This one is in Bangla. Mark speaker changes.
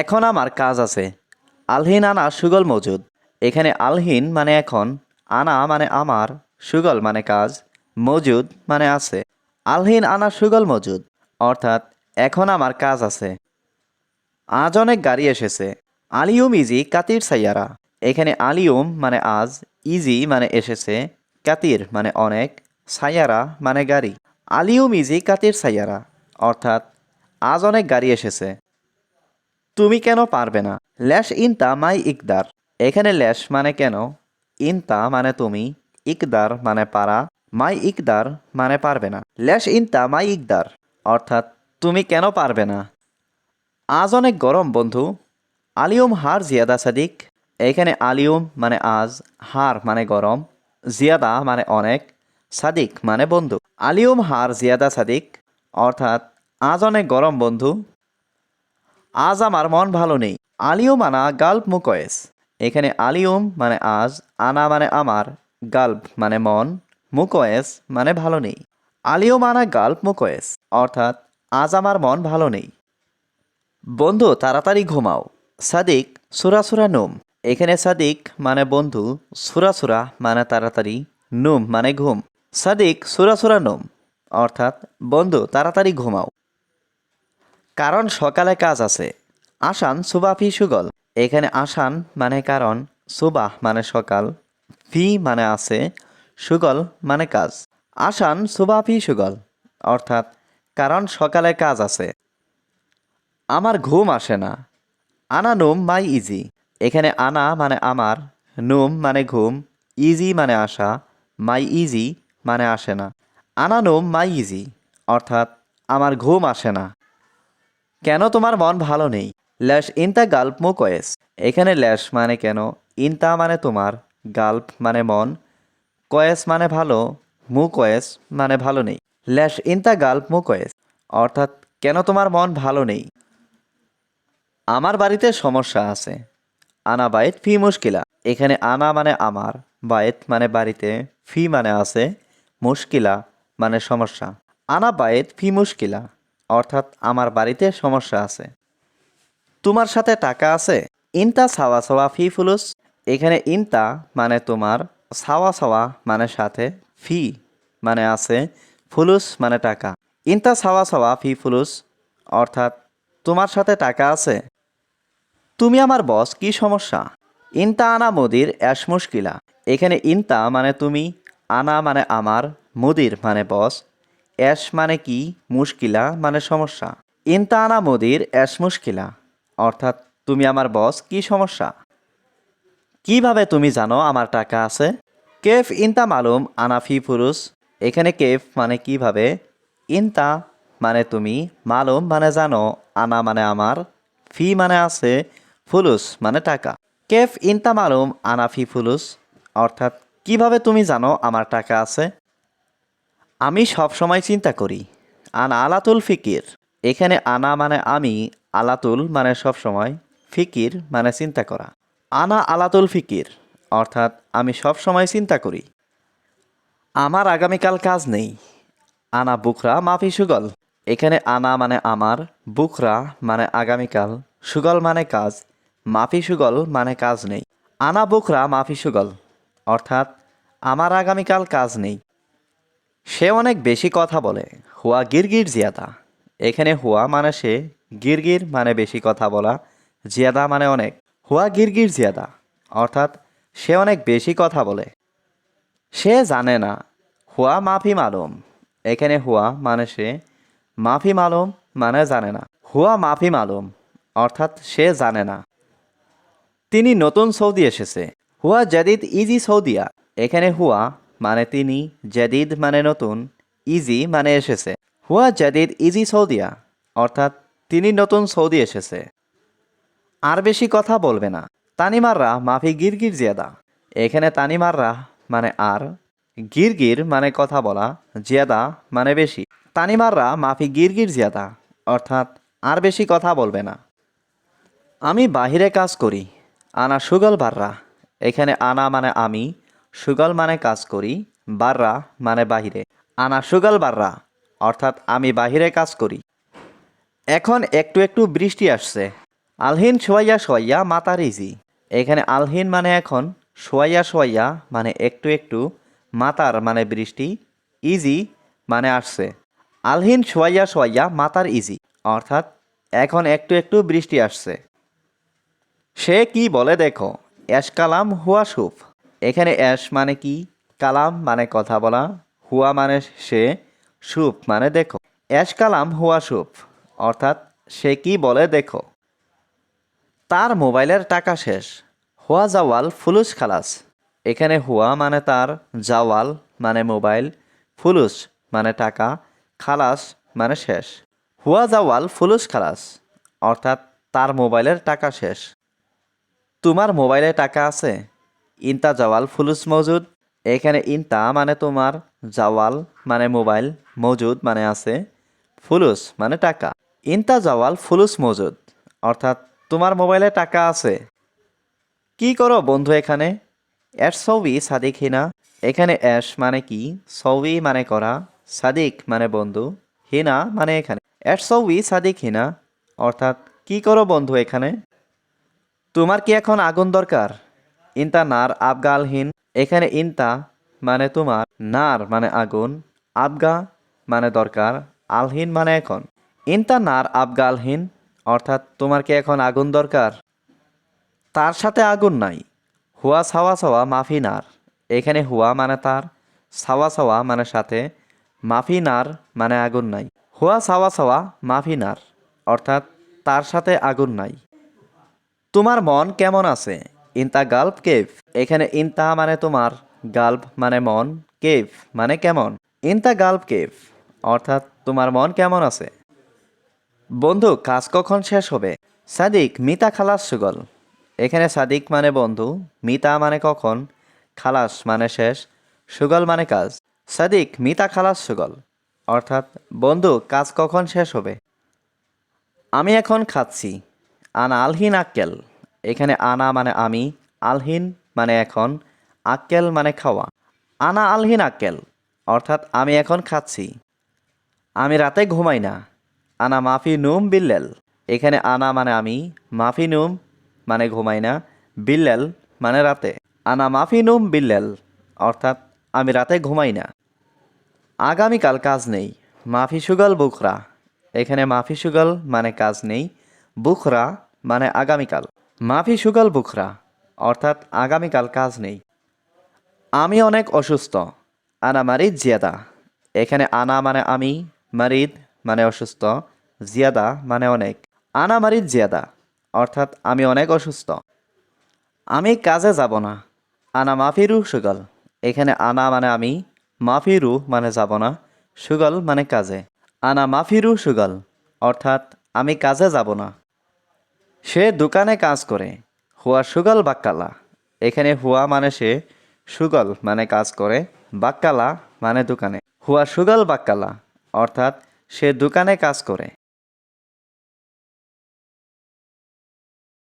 Speaker 1: এখন আমার কাজ আছে। আলহিন আনা সুগল মজুদ। এখানে আলহিন মানে এখন, আনা মানে আমার, সুগল মানে কাজ, মজুদ মানে আছে। আলহিন আনা সুগল মজুদ, অর্থাৎ এখন আমার কাজ আছে। আজ অনেক গাড়ি এসেছে। আলিউম ইজি কাতির সাইয়ারা। এখানে আলিউম মানে আজ, ইজি মানে এসেছে, কাতির মানে অনেক, সাইয়ারা মানে গাড়ি। আলিউম ইজি কাতির সাইয়ারা, অর্থাৎ আজ অনেক গাড়ি এসেছে। তুমি কেন পারবে না? ল্যাশ ইনতা মাই ইকদার। এখানে ল্যাশ মানে কেন? ইনতা মানে তুমি, ইকদার মানে পারা, মাই ইকদার মানে পারবে না। ল্যাশ ইনতা মাই ইকদার, অর্থাৎ তুমি কেন পারবে না? আজ অনেক গরম, বন্ধু। আলিউম হার জিয়াদা সাদিক। এখানে আলিউম মানে আজ, হার মানে গরম। জিয়াদা মানে অনেক, সাদিক মানে বন্ধু। আলিউম হার জিয়াদা সাদিক, অর্থাৎ আজ অনেক গরম, বন্ধু। আজ আমার মন ভালো নেই। আলিউম আনা গাল্প মুকয়েস। এখানে আলিউম মানে আজ, আনা মানে আমার, গাল্প মানে মন, মুকয়েস মানে ভালো নেই। আলিউম আনা গাল্প মুকয়েস, অর্থাৎ আজ আমার মন ভালো নেই। বন্ধু, তাড়াতাড়ি ঘুমাও। সাদিক, সুরা সুরা নুম। এখানে সাদিক মানে বন্ধু, সুরা সুরা মানে তাড়াতাড়ি, নুম মানে ঘুম। সাদিক, সুরা সুরা নুম। অর্থাৎ, বন্ধু, তাড়াতাড়ি ঘুমাও। কারণ সকালে কাজ আছে। আসান সুবাফি সুগল। এখানে আসান মানে কারণ, সুবাহ মানে সকাল, ফি মানে আছে, সুগল মানে কাজ। আসান সুবাফি সুগল, অর্থাৎ কারণ সকালে কাজ আছে। আমার ঘুম আসে না। আনা নুম মাই ইজি। এখানে আনা মানে আমার, নুম মানে ঘুম, ইজি মানে আসা, মাই ইজি মানে আসে না। আনা নুম মাই ইজি, অর্থাৎ আমার ঘুম আসে না। কেন তোমার মন ভালো নেই? ল্যাশ ইনতা গাল্প মু কয়েস। এখানে ল্যাশ মানে কেন? ইনতা মানে তোমার, গাল্প মানে মন, কয়েস মানে ভালো, মু কয়েস মানে ভালো নেই। ল্যাশ ইনতা গাল্প মু কয়েস। অর্থাৎ কেন তোমার মন ভালো নেই? আমার বাড়িতে সমস্যা আছে। আনা বাইত ফি মুশকিলা। এখানে আনা মানে আমার বাইত মানে বাড়িতে, ফি মানে আছে, মুশকিলা মানে সমস্যা। আনা বাইত ফি মুশকিলা। অর্থাৎ আমার বাড়িতে সমস্যা আছে। তোমার সাথে টাকা আছে? ইনতা সাওয়া সাওয়া ফি ফুলুস। এখানে ইনতা মানে তোমার, সাওয়া সাওয়া মানে সাথে ফি মানে আছে, ফুলুস মানে টাকা। ইনতা সাওয়া সাওয়া ফি ফুলুস, অর্থাৎ তোমার সাথে টাকা আছে। তুমি আমার বস, কি সমস্যা? ইনতা আনা মুদির অ্যাশ মুশকিলা। এখানে ইনতা মানে তুমি, আনা মানে আমার, মুদির মানে বস। অ্যাশ মানে কি? মুশকিলা মানে সমস্যা। ইনতা আনা মুদির অ্যাশ মুশকিলা। অর্থাৎ, তুমি আমার বস, কি সমস্যা? কীভাবে তুমি জানো আমার টাকা আছে? কেফ ইনতা মালুম আনাফি ফুরুস এখানে কেফ মানে কীভাবে? ইনতা মানে তুমি, মালুম মানে জানো, আনা মানে আমার, ফি মানে আছে ফুলুস মানে টাকা। কেফ ইনতা মালুম আনাফি ফুলুস অর্থাৎ, কীভাবে তুমি জানো আমার টাকা আছে? আমি সব সময় চিন্তা করি, আনা আলাতুল ফিকির। এখানে আনা মানে আমি, আলাতুল মানে সব সময় ফিকির মানে চিন্তা করা। আনা আলাতুল ফিকির, অর্থাৎ আমি সব সময় চিন্তা করি। আমার আগামীকাল কাজ নেই, আনা বুকরা মাফি সুগল। এখানে আনা মানে আমার বুকরা মানে আগামীকাল, সুগল মানে কাজ, মাফি সুগল মানে কাজ নেই। আনা বুকরা মাফি সুগল, অর্থাৎ আমার আগামীকাল কাজ নেই। সে অনেক বেশি কথা বলে। হুয়া গিরগির জিয়াদা। এখানে হুয়া মানে সে, গিরগির মানে বেশি কথা বলা। জিয়াদা মানে অনেক। হুয়া গিরগির জিয়াদা, অর্থাৎ সে অনেক বেশি কথা বলে। সে জানে না, হুয়া মাফি মালুম। এখানে হুয়া মানে সে, মাফি মালুম মানে জানে না। হুয়া মাফি মালুম, অর্থাৎ সে জানে না। তিনি নতুন সৌদি এসেছে। হুয়া জাদিদ ইজি সৌদিয়া। এখানে হুয়া মানে তিনি জাদিদ মানে নতুন, ইজি মানে এসেছে। হুয়া জাদিদ ইজি সৌদিয়া, অর্থাৎ তিনি নতুন সৌদি এসেছে। আর বেশি কথা বলবে না। তানিমাররা মাফি গিরগির জিয়াদা। এখানে তানিমাররা মানে আর, গিরগির মানে কথা বলা, জিয়াদা মানে বেশি। তানিমাররা মাফি গিরগির জিয়াদা, অর্থাৎ আর বেশি কথা বলবে না। আমি বাহিরে কাজ করি, আনা সুগল বাররা। এখানে আনা মানে আমি সুগল মানে কাজ করি, বাররা মানে বাহিরে। আনা সুগল বাররা, অর্থাৎ আমি বাহিরে কাজ করি। এখন একটু একটু বৃষ্টি আসছে। আলহিন সোয়াইয়া সোয়াইয়া মাতার ইজি এখানে আলহিন মানে এখন সোয়াইয়া সোয়াইয়া মানে একটু একটু মাতার মানে বৃষ্টি, ইজি মানে আসছে। আলহিন সোয়াইয়া সোয়াইয়া মাতার ইজি, অর্থাৎ এখন একটু একটু বৃষ্টি আসছে। সে কি বলে দেখো অ্যাশ কালাম হুয়া সুফ। এখানে অ্যাশ মানে কি? কালাম মানে কথা বলা, হুয়া মানে সে সুফ মানে দেখো। অ্যাশ কালাম, হুয়া সুফ অর্থাৎ সে কি বলে দেখো। তার মোবাইলের টাকা শেষ। হুয়া জাওয়াল, ফুলুস খালাস। এখানে হুয়া মানে তার, জাওয়াল মানে মোবাইল, ফুলুস মানে টাকা, খালাস মানে শেষ। হুয়া জাওয়াল, ফুলুস খালাস, অর্থাৎ তার মোবাইলের টাকা শেষ। তোমার মোবাইলে টাকা আছে? ইনতা জাওয়াল ফুলুস মজুদ। এখানে ইনতা মানে তোমার জাওয়াল মানে মোবাইল, মজুদ মানে আছে, ফুলুস মানে টাকা। ইনতা জাওয়াল ফুলুস মজুদ, অর্থাৎ তোমার মোবাইলে টাকা আছে। কি করো বন্ধু এখানে? অ্যাশ সৌবি সাদিক হিনা। এখানে অ্যাশ মানে কি? সৌবি মানে করা। সাদিক মানে বন্ধু। হিনা মানে এখানে। অ্যাশ সৌবি সাদিক হিনা। অর্থাৎ কি করো বন্ধু এখানে? তোমার কি এখন আগুন দরকার? ইনতা নার আবগালহীন এখানে ইনতা মানে তোমার, নার মানে আগুন, আবগা মানে দরকার আলহীন মানে এখন। ইনতা নার আবগালহীন অর্থাৎ তোমার কি এখন আগুন দরকার? তার সাথে আগুন নাই। হুয়া সাওয়া সাওয়া মাফি নার, এখানে হুয়া মানে তার, সাওয়া সাওয়া মানে সাথে, মাফি নার মানে আগুন নাই। হুয়া সাওয়া সাওয়া মাফি নার, অর্থাৎ তার সাথে আগুন নাই। তোমার মন কেমন আছে? ইনতা গাল্প কেভ। এখানে ইনতা মানে তোমার, গাল্প মানে মন, কেভ মানে কেমন। ইনতা গাল্প কেভ, অর্থাৎ তোমার মন কেমন আছে। বন্ধু, কাজ কখন শেষ হবে? সাদিক, মিতা খালাস সুগল। এখানে সাদিক মানে বন্ধু, মিতা মানে কখন? খালাস মানে শেষ, সুগল মানে কাজ। সাদিক, মিতা খালাস সুগল। অর্থাৎ, বন্ধু, কাজ কখন শেষ হবে? আমি এখন খাচ্ছি। আনা আলহিন আক্কেল এখানে আনা মানে আমি, আলহিন মানে এখন, আক্কেল মানে খাওয়া। আনা আলহিন আক্কেল, অর্থাৎ আমি এখন খাচ্ছি। আমি রাতে ঘুমাই না। আনা মাফি নুম বিল্লেল। এখানে আনা মানে আমি, মাফি নুম মানে ঘুমাই না, বিল্লেল মানে রাতে। আনা মাফি নুম বিল্লেল, অর্থাৎ আমি রাতে ঘুমাই না। আগামীকাল কাজ নেই, মাফি সুগল বুখরা। এখানে মাফি সুগল মানে কাজ নেই, বুখরা মানে আগামীকাল। মাফি সুগল বুখরা, অর্থাৎ আগামীকাল কাজ নেই। আমি অনেক অসুস্থ, আনা মারিদ জিয়াদা। এখানে আনা মানে আমি, মারিদ মানে অসুস্থ, জিয়াদা মানে অনেক। আনা মারিদ জিয়াদা, অর্থাৎ আমি অনেক অসুস্থ। আমি কাজে যাব না, আনা মাফিরু সুগল। এখানে আনা মানে আমি মাফিরু মানে যাব না, সুগল মানে কাজে। আনা মাফিরু সুগল, অর্থাৎ আমি কাজে যাব না। সে দোকানে কাজ করে। হুয়া সুগল বাক্কালা। এখানে হুয়া মানে সে সুগল মানে কাজ করে, বাক্কালা মানে দোকানে। হুয়া সুগল বাক্কালা, অর্থাৎ সে দোকানে কাজ করে।